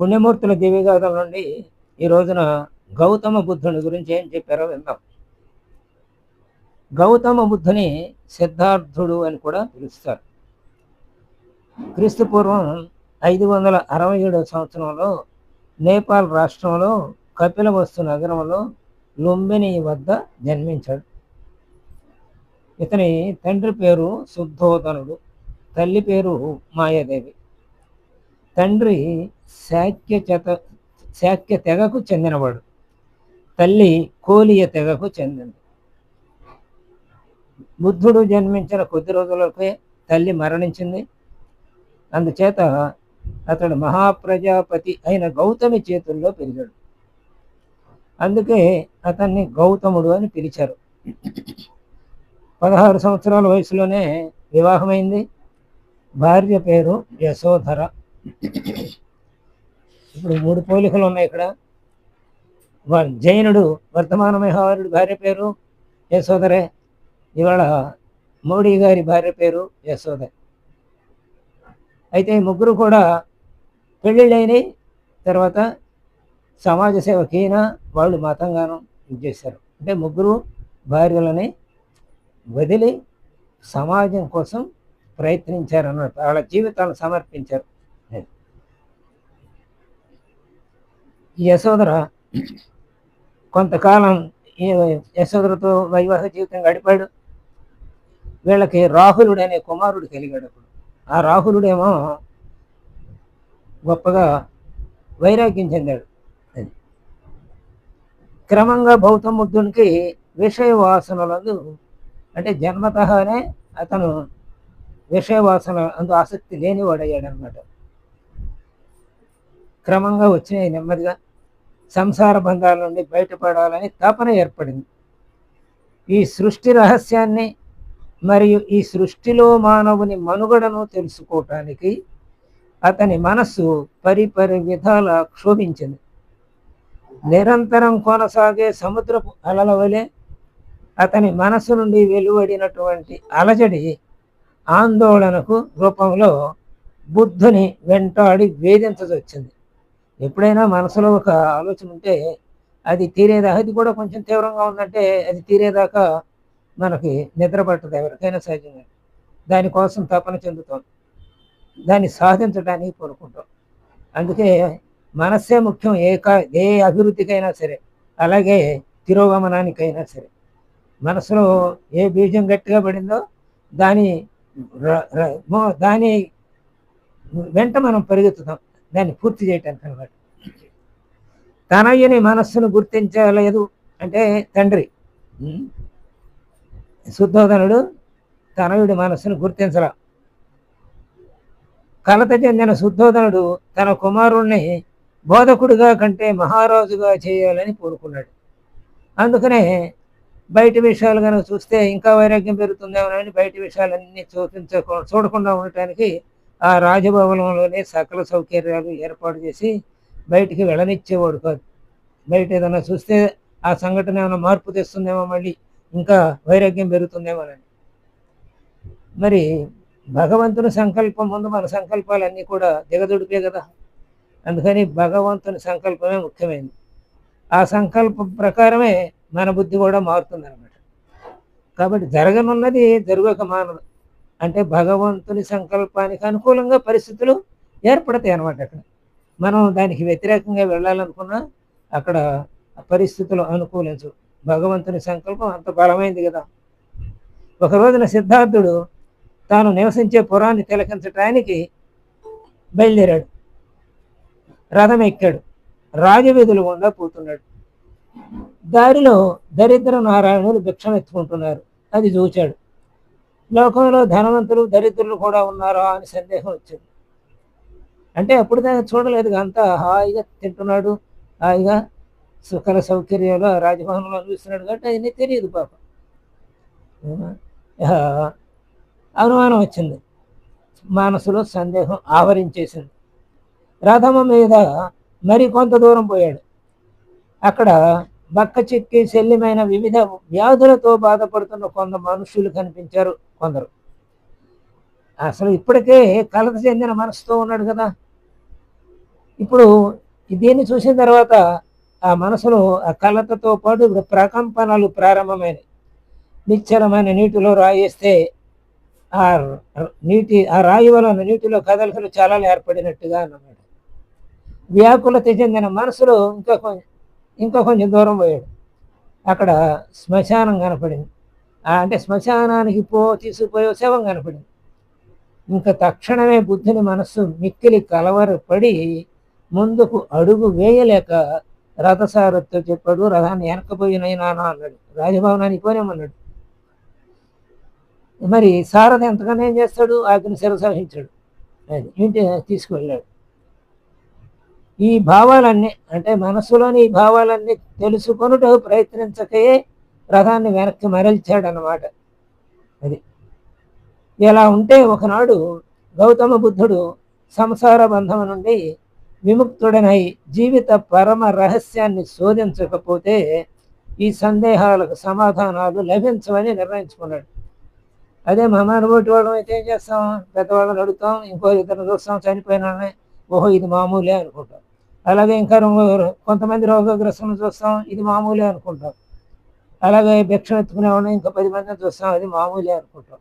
పుణ్యమూర్తుల దివ్యగాథల నుండి ఈ రోజున గౌతమ బుద్ధుని గురించి ఏం చెప్పారో విందాం. గౌతమ బుద్ధుని సిద్ధార్థుడు అని కూడా పిలుస్తారు. క్రీస్తు పూర్వం ఐదు వందల అరవై ఏడవ సంవత్సరంలో నేపాల్ రాష్ట్రంలో కపిలవస్తు నగరంలో లుంబిని వద్ద జన్మించాడు. ఇతని తండ్రి పేరు శుద్ధోదనుడు తల్లి పేరు మాయాదేవి. తండ్రి శాక్య చెత శాక్య తెగకు చెందినవాడు. తల్లి కోలియ తెగకు చెందింది. బుద్ధుడు జన్మించిన కొద్ది రోజులకే తల్లి మరణించింది. అందుచేత అతడు మహాప్రజాపతి అయిన గౌతమి చేతుల్లో పెరిగాడు. అందుకే అతన్ని గౌతముడు అని పిలిచారు. పదహారు సంవత్సరాల వయసులోనే వివాహమైంది. భార్య పేరు యశోధర. ఇప్పుడు మూడు పోలికలు ఉన్నాయి ఇక్కడ. జైనుడు వర్తమాన మహావరుడు భార్య పేరు యశోదరే. ఇవాళ మోడీ గారి భార్య పేరు యశోద అయితే ఈ ముగ్గురు కూడా పెళ్ళిళ్ళైనవి తర్వాత సమాజ సేవకైనా వాళ్ళు మతంగాను ఇది చేశారు. అంటే ముగ్గురు భార్యలని వదిలి సమాజం కోసం ప్రయత్నించారు అన్నట్టు వాళ్ళ జీవితాలను సమర్పించారు ఈ యశోదర కొంతకాలం యశోదరతో వైవాహిక జీవితం గడిపాడు. వీళ్ళకి రాహులుడు అనే కుమారుడు కలిగాడు అప్పుడు. ఆ రాహులుడేమో గొప్పగా వైరాగ్యం చెందాడు. అది. క్రమంగా గౌతమ విషయవాసనలందు విషయ వాసనలందు అంటే జన్మతహానే అతను విషయ వాసన అందు ఆసక్తి లేనివాడయ్యాడనమాట క్రమంగా వచ్చినాయి నెమ్మదిగా. సంసార బంధాల నుండి బయటపడాలని తపన ఏర్పడింది. ఈ సృష్టి రహస్యాన్ని మరియు ఈ సృష్టిలో మానవుని మనుగడను తెలుసుకోవటానికి అతని మనస్సు పరిపరి విధాల క్షోభించింది. నిరంతరం కొనసాగే సముద్రపు అలల వలె అతని మనసు నుండి వెలువడినటువంటి అలజడి ఆందోళనకు రూపంలో బుద్ధుని వెంటాడి వేధించదొచ్చింది. ఎప్పుడైనా మనసులో ఒక ఆలోచన ఉంటే అది తీరేదాకా అది కూడా కొంచెం తీవ్రంగా ఉందంటే అది తీరేదాకా మనకి నిద్ర పట్టదు ఎవరికైనా సహజంగా. దానికోసం తపన చెందుతాం. దాన్ని సాధించడానికి కోరుకుంటాం. అందుకే మనస్సే ముఖ్యం ఏ కా ఏ అభివృద్ధికైనా సరే అలాగే తిరోగమనానికైనా సరే. మనసులో ఏ బీజం గట్టిగా పడిందో దాని దాని వెంట మనం పరిగెత్తుతాం. దాన్ని పూర్తి చేయటానికి అనమాట తనయ్యని మనస్సును గుర్తించలేదు అంటే తండ్రి. శుద్ధోధనుడు శుద్ధోదనుడు తనయుడి మనస్సును గుర్తించలా. కలత చెందిన శుద్ధోదనుడు తన కుమారుణ్ణి బోధకుడిగా కంటే మహారాజుగా చేయాలని కోరుకున్నాడు. అందుకనే బయట విషయాలు కనుక చూస్తే ఇంకా వైరాగ్యం పెరుగుతుందేమోనని బయట విషయాలన్నీ చూపించ చూడకుండా ఉండటానికి ఆ రాజభవనంలోనే సకల సౌకర్యాలు ఏర్పాటు చేసి బయటికి వెళ్ళనిచ్చేవాడు కాదు. బయట ఏదైనా చూస్తే ఆ సంఘటన ఏమైనా మార్పు తెస్తుందేమో మళ్ళీ ఇంకా వైరాగ్యం పెరుగుతుందేమోనని మరి భగవంతుని సంకల్పం ముందు మన సంకల్పాలన్నీ కూడా దిగదుడిపే కదా. అందుకని భగవంతుని సంకల్పమే ముఖ్యమైనది. ఆ సంకల్పం ప్రకారమే మన బుద్ధి కూడా మారుతుందన్నమాట. కాబట్టి జరగనున్నది జరగక మానదు. అంటే భగవంతుని సంకల్పానికి అనుకూలంగా పరిస్థితులు ఏర్పడతాయి అన్నమాట అక్కడ. మనం దానికి వ్యతిరేకంగా వెళ్ళాలనుకున్నా అక్కడ పరిస్థితులు అనుకూలించు భగవంతుని సంకల్పం అంత బలమైంది కదా. ఒక రోజున సిద్ధార్థుడు తాను నివసించే పురాన్ని తిలకించటానికి బయలుదేరాడు. రథం ఎక్కాడు రాజవీధులు గుండా పోతున్నాడు. దారిలో దరిద్ర నారాయణులు భిక్షం ఎత్తుకుంటున్నారు అది చూచాడు లోకంలో ధనవంతులు దరిద్రులు కూడా ఉన్నారా అని సందేహం వచ్చింది. అంటే అప్పుడు దాకా చూడలేదు అంతా హాయిగా తింటున్నాడు హాయిగా సుఖల సౌకర్యాలు ఆ రాజభవనంలో చూస్తున్నాడు కాబట్టి అవన్నీ తెలియదు పాప. అనుమానం వచ్చింది. మనసులో సందేహం ఆవరించేసింది. రథమ మీద మరి కొంత దూరం పోయాడు. అక్కడ బక్క చిక్కి శల్యమైన వివిధ వ్యాధులతో బాధపడుతున్న కొంత మనుషులు కనిపించారు కొందరు. అసలు ఇప్పటికే కలత చెందిన మనసుతో ఉన్నాడు కదా. ఇప్పుడు దీన్ని చూసిన తర్వాత ఆ మనసులో ఆ కలతతో పాటు ప్రకంపనలు ప్రారంభమైనవి నిశ్చలమైన నీటిలో రాయేస్తే ఆ నీటి ఆ రాయి వలన నీటిలో కదలికలు చాలా ఏర్పడినట్టుగా అన్నమాట వ్యాకులత చెందిన మనసులో ఇంకా కొంచెం ఇంకా కొంచెం దూరం పోయాడు. అక్కడ శ్మశానం కనపడింది. అంటే శ్మశానానికి పో తీసుకుపోయే శవం కనపడింది. ఇంకా తక్షణమే బుద్ధుని మనస్సు మిక్కిలి కలవరపడి ముందుకు అడుగు వేయలేక రథసారథితో చెప్పాడు రథాన్ని వెనకపోయినైనా అన్నాడు. రాజభవనానికి పోనేమన్నాడు మరి సారథి ఎంతగానో ఏం చేస్తాడు? ఆజ్ఞ శిరసాహించాడు అది ఇంటి తీసుకువెళ్ళాడు. ఈ భావాలన్నీ అంటే మనస్సులోని ఈ భావాలన్నీ తెలుసుకొనుట ప్రయత్నించకయే రథాన్ని వెనక్కి మరల్చాడనమాట అది ఇలా ఉంటే ఒకనాడు గౌతమ బుద్ధుడు సంసార బంధం నుండి విముక్తుడనై జీవిత పరమ రహస్యాన్ని శోధించకపోతే ఈ సందేహాలకు సమాధానాలు లభించవని నిర్ణయించుకున్నాడు. అదే మహానుభూతి వాళ్ళం అయితే ఏం చేస్తాం? పెద్దవాళ్ళని అడుగుతాం ఇంకో ఇద్దరు చూస్తాం చనిపోయిన ఓహో ఇది మామూలే అనుకుంటాం అలాగే ఇంకా కొంతమంది రోగగ్రస్తులను చూస్తాం ఇది మామూలే అనుకుంటాం అలాగే భిక్ష ఎత్తుకునే వాళ్ళని ఇంకా పది మందిని చూస్తాం అది మామూలే అనుకుంటాం.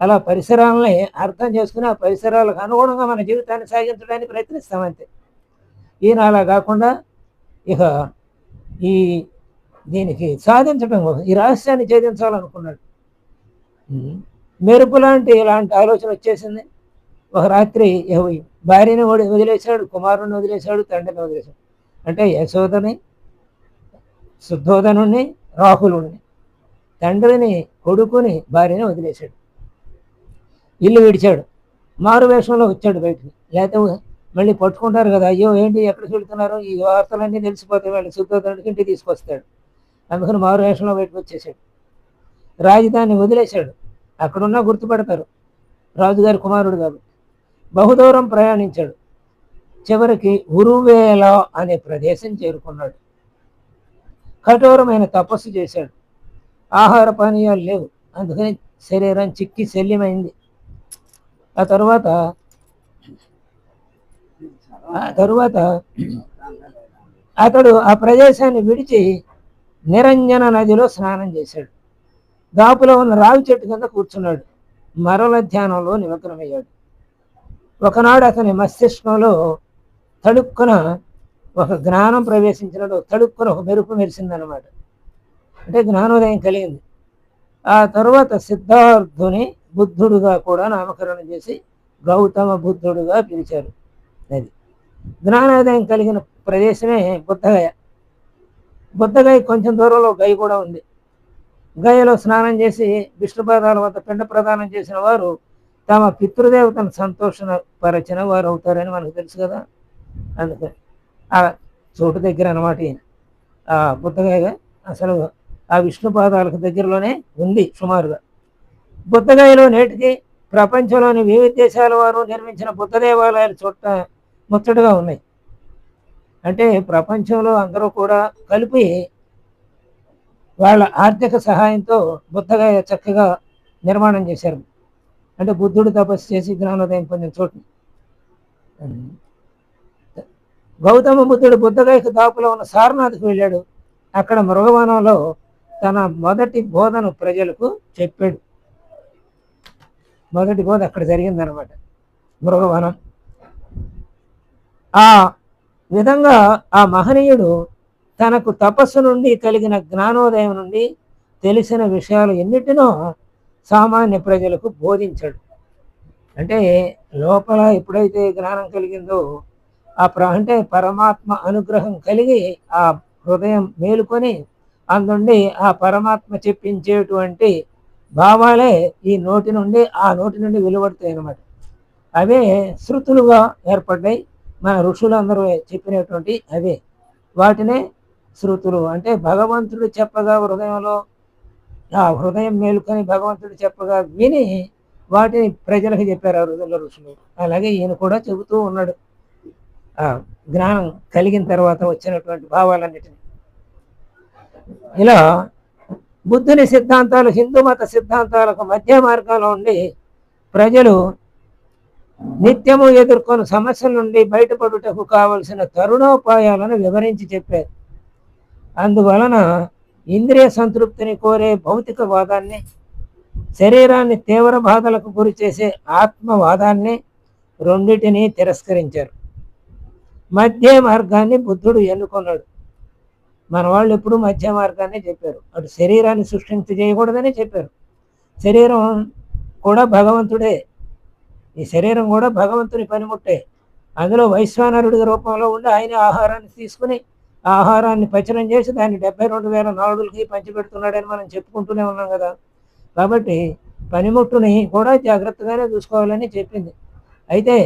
అలా పరిసరాలని అర్థం చేసుకుని ఆ పరిసరాలకు అనుగుణంగా మన జీవితాన్ని సాగించడానికి ప్రయత్నిస్తాం అంతే. ఈయన అలా కాకుండా ఇక ఈ దీనికి సాధించడం కోసం ఈ రహస్యాన్ని ఛేదించాలనుకున్నాడు. మెరుపు లాంటి ఇలాంటి ఆలోచన వచ్చేసింది. ఒక రాత్రి భార్యను భార్యని వదిలేశాడు కుమారుని వదిలేశాడు తండ్రిని వదిలేశాడు. అంటే యశోదని శుద్ధోదనుని రాహులుని తండ్రిని కొడుకుని భార్యని వదిలేశాడు. ఇల్లు విడిచాడు. మారు వేషంలో వచ్చాడు బయటికి. లేకపోతే మళ్ళీ పట్టుకుంటారు కదా అయ్యో ఏంటి ఎక్కడికి వెళ్తున్నారు ఈ వార్తలన్నీ తెలిసిపోతాయి వాళ్ళు శుద్ధోదనుడికి ఇంటికి తీసుకొస్తాడు. అందుకని మారు వేషంలో బయటకు వచ్చేసాడు రాజధాని వదిలేశాడు. అక్కడున్నా గుర్తుపడతారు. రాజుగారి కుమారుడు కాబట్టి బహుదూరం ప్రయాణించాడు. చివరికి ఉరువేల అనే ప్రదేశం చేరుకున్నాడు. కఠోరమైన తపస్సు చేశాడు. ఆహార పానీయాలు లేవు. అందుకని శరీరం చిక్కి శల్యమైంది. ఆ తర్వాత ఆ తరువాత అతడు ఆ ప్రదేశాన్ని విడిచి నిరంజన నదిలో స్నానం చేశాడు. దాపులో ఉన్న రావి చెట్టు కింద కూర్చున్నాడు. మరల ధ్యానంలో నిమగ్నమయ్యాడు. ఒకనాడు అతని మస్తిష్కంలో తడుక్కున ఒక జ్ఞానం ప్రవేశించినట్టు తడుక్కున ఒక మెరుపు మెరిసిందనమాట అంటే జ్ఞానోదయం కలిగింది. ఆ తర్వాత సిద్ధార్థుని బుద్ధుడుగా కూడా నామకరణం చేసి గౌతమ బుద్ధుడుగా పిలిచారు. అది జ్ఞానోదయం కలిగిన ప్రదేశమే బుద్ధగయ. బుద్ధగయ కొంచెం దూరంలో గయ కూడా ఉంది. గయలో స్నానం చేసి విష్ణుపాదాల వద్ద పిండ ప్రదానం చేసిన వారు తమ పితృదేవతను సంతోషపరచిన వారు అవుతారని మనకు తెలుసు కదా. అందుకని ఆ చోటు దగ్గర అనమాట ఈయన. ఆ బుద్ధగయ అసలు ఆ విష్ణు పాదాలకు దగ్గరలోనే ఉంది సుమారుగా. బుద్ధగాయలో నేటికి ప్రపంచంలోని వివిధ దేశాల వారు నిర్మించిన బుద్ధ దేవాలయాలు చుట్ట ముచ్చటగా ఉన్నాయి. అంటే ప్రపంచంలో అందరూ కూడా కలిపి వాళ్ళ ఆర్థిక సహాయంతో బుద్ధగాయ చక్కగా నిర్మాణం చేశారు. అంటే బుద్ధుడు తపస్సు చేసి జ్ఞానోదయం పొందిన చోటు. గౌతమ బుద్ధుడు బుద్ధగైక దాపులో ఉన్న సారనాథ్కి వెళ్ళాడు. అక్కడ మృగవనంలో తన మొదటి బోధను ప్రజలకు చెప్పాడు. మొదటి బోధ అక్కడ జరిగిందనమాట మృగవనం. ఆ విధంగా ఆ మహనీయుడు తనకు తపస్సు నుండి కలిగిన జ్ఞానోదయం నుండి తెలిసిన విషయాలు ఎన్నిటినో సామాన్య ప్రజలకు బోధించాడు. అంటే లోపల ఎప్పుడైతే జ్ఞానం కలిగిందో ఆ ప్ర అంటే పరమాత్మ అనుగ్రహం కలిగి ఆ హృదయం మేలుకొని అందుండి ఆ పరమాత్మ చెప్పించేటువంటి భావాలే ఈ నోటి నుండి ఆ నోటి నుండి వెలువడతాయి అన్నమాట. అవే శృతులుగా ఏర్పడ్డాయి. మన ఋషులందరూ చెప్పినటువంటి అవే. వాటినే శృతులు అంటే భగవంతుడు చెప్పగా హృదయంలో ఆ హృదయం మేలుకొని భగవంతుడు చెప్పగా విని వాటిని ప్రజలకు చెప్పారు ఆ రోజుల్లో ఋషులు. అలాగే ఈయన కూడా చెబుతూ ఉన్నాడు. ఆ జ్ఞానం కలిగిన తర్వాత వచ్చినటువంటి భావాలన్నిటిని. ఇలా బుద్ధుని సిద్ధాంతాలు హిందూ మత సిద్ధాంతాలకు మధ్య మార్గంలో ఉండి ప్రజలు నిత్యము ఎదుర్కొని సమస్యల నుండి బయటపడుటకు కావలసిన తరుణోపాయాలను వివరించి చెప్పారు. అందువలన ఇంద్రియ సంతృప్తిని కోరే భౌతికవాదాన్ని శరీరాన్ని తీవ్ర బాధలకు గురి చేసే ఆత్మవాదాన్ని రెండిటిని తిరస్కరించారు. మధ్య మార్గాన్ని బుద్ధుడు ఎన్నుకున్నాడు. మన వాళ్ళు ఎప్పుడు మధ్య మార్గాన్ని చెప్పారు. అటు శరీరాన్ని సృష్టించి చేయకూడదని చెప్పారు. శరీరం కూడా భగవంతుడే. ఈ శరీరం కూడా భగవంతుని పనిముట్టే. అందులో వైశ్వానరుడి రూపంలో ఉండి ఆయన ఆహారాన్ని తీసుకుని ఆహారాన్ని పచనం చేసి దాన్ని డెబ్బై రెండు వేల నాలుగులకి పంచిపెడుతున్నాడని మనం చెప్పుకుంటూనే ఉన్నాం కదా. కాబట్టి పనిముట్టుని కూడా జాగ్రత్తగానే చూసుకోవాలని చెప్పింది. అయితే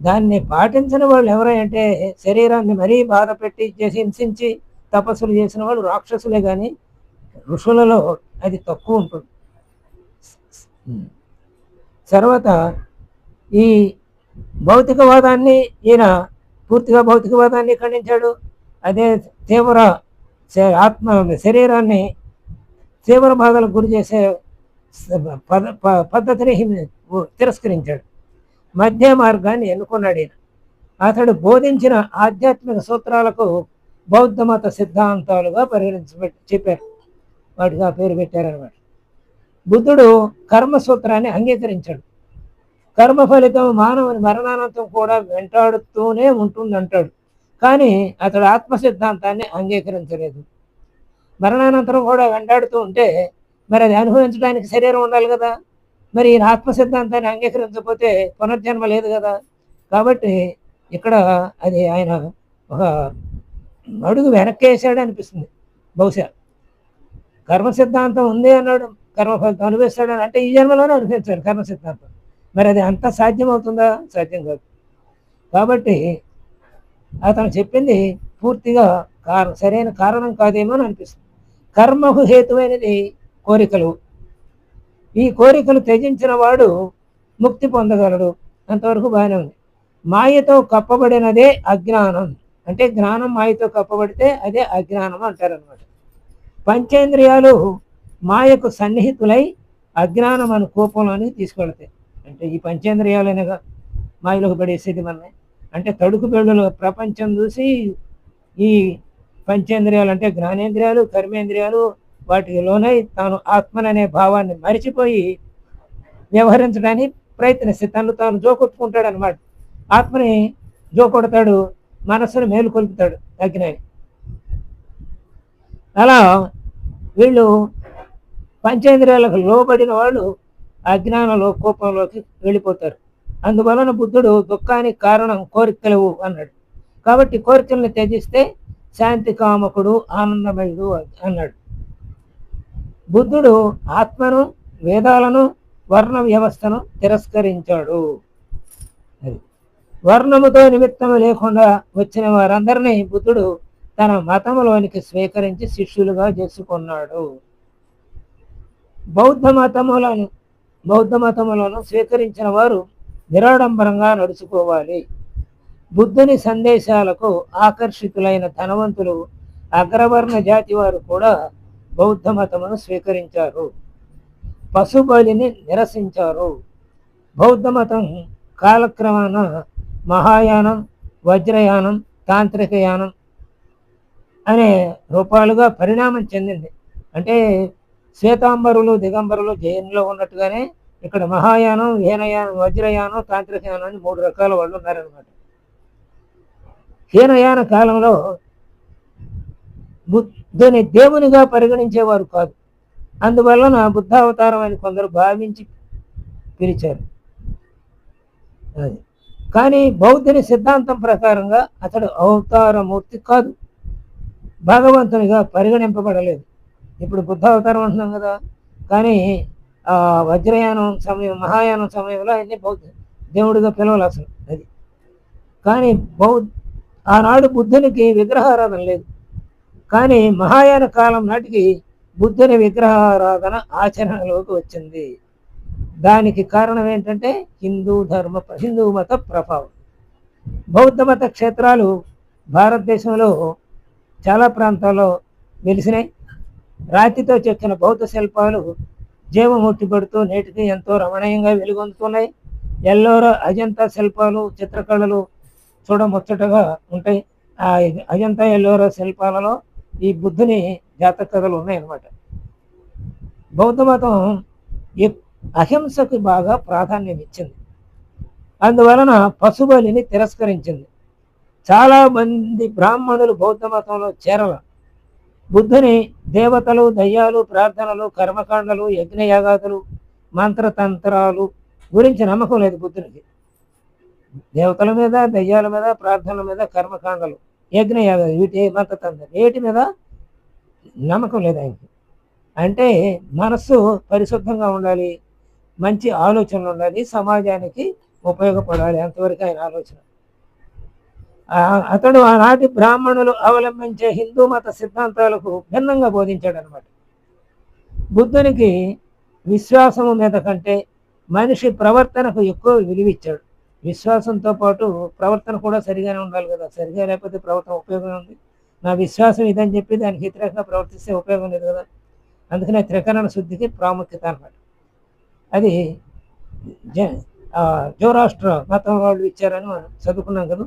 దాన్ని పాటించిన వాళ్ళు ఎవరంటే శరీరాన్ని మరీ బాధ పెట్టి చేసి హింసించి తపస్సులు చేసిన వాళ్ళు రాక్షసులే కానీ ఋషులలో అది తక్కువ ఉంటుంది. తర్వాత ఈ భౌతికవాదాన్ని ఈయన పూర్తిగా భౌతికవాదాన్ని ఖండించాడు. అదే తీవ్ర ఆత్మ శరీరాన్ని తీవ్ర బాధలకు గురి చేసే పద ప- పద్ధతిని తిరస్కరించాడు. మధ్య మార్గాన్ని ఎన్నుకున్నాడు ఈయన. అతడు బోధించిన ఆధ్యాత్మిక సూత్రాలకు బౌద్ధ మత సిద్ధాంతాలుగా పరిగణించబెట్టి చెప్పారు. వాటికి ఆ పేరు పెట్టారనమాట బుద్ధుడు కర్మ సూత్రాన్ని అంగీకరించాడు. కర్మ ఫలితం మానవుని మరణానంతం కూడా వెంటాడుతూనే ఉంటుందంటాడు. కానీ అతడు ఆత్మ సిద్ధాంతాన్ని అంగీకరించలేదు. మరణానంతరం కూడా వెంటాడుతూ ఉంటే మరి అది అనుభవించడానికి శరీరం ఉండాలి కదా? మరి ఈయన ఆత్మ సిద్ధాంతాన్ని అంగీకరించకపోతే పునర్జన్మ లేదు కదా? కాబట్టి ఇక్కడ అది ఆయన ఒక అడుగు వెనక్కి వేసాడు అనిపిస్తుంది. బహుశా కర్మ సిద్ధాంతం ఉంది అన్నాడు కర్మ ఫలితం అనుభవిస్తాడని అంటే ఈ జన్మలోనే అనుభవించాడు కర్మ సిద్ధాంతం. మరి అది అంత సాధ్యం అవుతుందా సాధ్యం కాదు. కాబట్టి అతను చెప్పింది పూర్తిగా కారణం సరైన కారణం కాదేమో అని అనిపిస్తుంది. కర్మకు హేతువైనది కోరికలు. ఈ కోరికలు త్యజించిన వాడు ముక్తి పొందగలడు. అంతవరకు బాగానే ఉంది. మాయతో కప్పబడినదే అజ్ఞానం. అంటే జ్ఞానం మాయతో కప్పబడితే అదే అజ్ఞానం అంటారనమాట పంచేంద్రియాలు మాయకు సన్నిహితులై అజ్ఞానం అను కోపంలోనికి తీసుకెళ్తాయి. అంటే ఈ పంచేంద్రియాలనేగా మాయలోకి పడేసేది మనమే. అంటే తడుకు బెళ్ళులు ప్రపంచం చూసి ఈ పంచేంద్రియాలు అంటే జ్ఞానేంద్రియాలు కర్మేంద్రియాలు వాటికి లోనై తాను ఆత్మననే భావాన్ని మరిచిపోయి వ్యవహరించడానికి ప్రయత్నిస్తే తను తాను జోకొట్టుకుంటాడు అనమాట ఆత్మని జోకొడతాడు మనస్సును మేలుకొల్పుతాడు అజ్ఞాని అలా వీళ్ళు పంచేంద్రియాలకు లోబడిన వాళ్ళు అజ్ఞానంలో కోపంలోకి వెళ్ళిపోతారు. అందువలన బుద్ధుడు దుఃఖానికి కారణం కోరికలు అన్నాడు. కాబట్టి కోరికలను త్యజిస్తే శాంతి కామకుడు ఆనందమయుడు అన్నాడు. బుద్ధుడు ఆత్మను వేదాలను వర్ణ వ్యవస్థను తిరస్కరించాడు. అది వర్ణముతో నిమిత్తము లేకుండా వచ్చిన వారందరినీ బుద్ధుడు తన మతములోనికి స్వీకరించి శిష్యులుగా చేసుకున్నాడు. బౌద్ధ మతములను బౌద్ధ మతములను స్వీకరించిన వారు నిరాడంబరంగా నడుచుకోవాలి. బుద్ధుని సందేశాలకు ఆకర్షితులైన ధనవంతులు అగ్రవర్ణ జాతి వారు కూడా బౌద్ధ మతమును స్వీకరించారు. పశుబలిని నిరసించారు. బౌద్ధ మతం కాలక్రమాన మహాయానం వజ్రయానం తాంత్రిక యానం అనే రూపాలుగా పరిణామం చెందింది. అంటే శ్వేతాంబరులు దిగంబరులు జైన్లో ఉన్నట్టుగానే ఇక్కడ మహాయానం హీనయానం వజ్రయానం తాంత్రికయానం అని మూడు రకాల వాళ్ళు ఉన్నారనమాట హీనయాన కాలంలో బుద్ధుని దేవునిగా పరిగణించేవారు కాదు. అందువలన బుద్ధావతారం అని కొందరు భావించి పిలిచారు. అది. కానీ బౌద్ధుని సిద్ధాంతం ప్రకారంగా అతడు అవతారమూర్తి కాదు. భగవంతునిగా పరిగణింపబడలేదు. ఇప్పుడు బుద్ధావతారం అంటున్నాం కదా. కానీ వజ్రయానం సమయం మహాయానం సమయంలో ఆయన్ని బౌద్ధ దేవుడిగా పిలవాలి అసలు అది. కానీ బౌద్ధ ఆనాడు బుద్ధునికి విగ్రహారాధన లేదు. కానీ మహాయాన కాలం నాటికి బుద్ధుని విగ్రహారాధన ఆచరణలోకి వచ్చింది. దానికి కారణం ఏంటంటే హిందూ ధర్మ హిందూ మత ప్రభావం. బౌద్ధ మత క్షేత్రాలు భారతదేశంలో చాలా ప్రాంతాల్లో వెలిసినాయి. రాతితో చెక్కిన బౌద్ధ శిల్పాలు జీవముట్టిపడుతూ నేటికి ఎంతో రమణీయంగా వెలుగొందుతున్నాయి. ఎల్లోరా అజంతా శిల్పాలు చిత్రకళలు చూడముచ్చటగా ఉంటాయి. ఆ అజంతా ఎల్లోరా శిల్పాలలో ఈ బుద్ధుని జాతక కథలు ఉన్నాయన్నమాట. బౌద్ధ మతం అహింసకు బాగా ప్రాధాన్యం ఇచ్చింది. అందువలన పశుబలిని తిరస్కరించింది. చాలామంది బ్రాహ్మణులు బౌద్ధ మతంలో చేరల. బుద్ధుని దేవతలు దయ్యాలు ప్రార్థనలు కర్మకాండలు యజ్ఞయాగాదులు మంత్రతంత్రాలు గురించి నమ్మకం లేదు బుద్ధునికి. దేవతల మీద దయ్యాల మీద ప్రార్థనల మీద కర్మకాండలు యజ్ఞయాగాలు వీటి మంత్రతంత్రం వేటి మీద నమ్మకం లేదు ఆయనకి. అంటే మనస్సు పరిశుద్ధంగా ఉండాలి మంచి ఆలోచనలు ఉండాలి సమాజానికి ఉపయోగపడాలి అంతవరకు ఆయన ఆలోచన. అతడు ఆనాటి బ్రాహ్మణులు అవలంబించే హిందూ మత సిద్ధాంతాలకు భిన్నంగా బోధించాడు అనమాట బుద్ధునికి విశ్వాసము మీద కంటే మనిషి ప్రవర్తనకు ఎక్కువ విలువిచ్చాడు విశ్వాసంతో పాటు ప్రవర్తన కూడా సరిగానే ఉండాలి కదా. సరిగా లేకపోతే ప్రవర్తన ఉపయోగం ఉంది. నా విశ్వాసం ఇదని చెప్పి దానికి వ్యతిరేకంగా ప్రవర్తిస్తే ఉపయోగం లేదు కదా. అందుకనే త్రికరణ శుద్ధికి ప్రాముఖ్యత అనమాట అది జ జోరాష్ట్ర మతం వాళ్ళు ఇచ్చారని మనం చదువుకున్నాం కదా.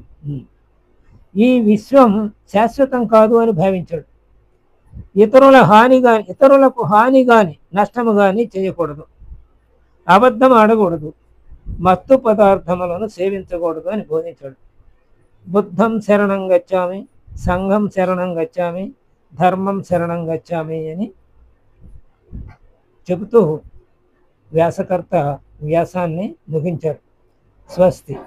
ఈ విశ్వం శాశ్వతం కాదు అని భావించాడు. ఇతరుల హాని కానీ ఇతరులకు హాని కానీ నష్టము కానీ చేయకూడదు. అబద్ధం ఆడకూడదు. మత్తు పదార్థములను సేవించకూడదు అని బోధించాడు. బుద్ధం శరణం గచ్చామి సంఘం శరణం గచ్చామి ధర్మం శరణం గచ్చామి అని చెబుతూ వ్యాసకర్త వ్యాసాన్ని ముగించారు. స్వస్తి.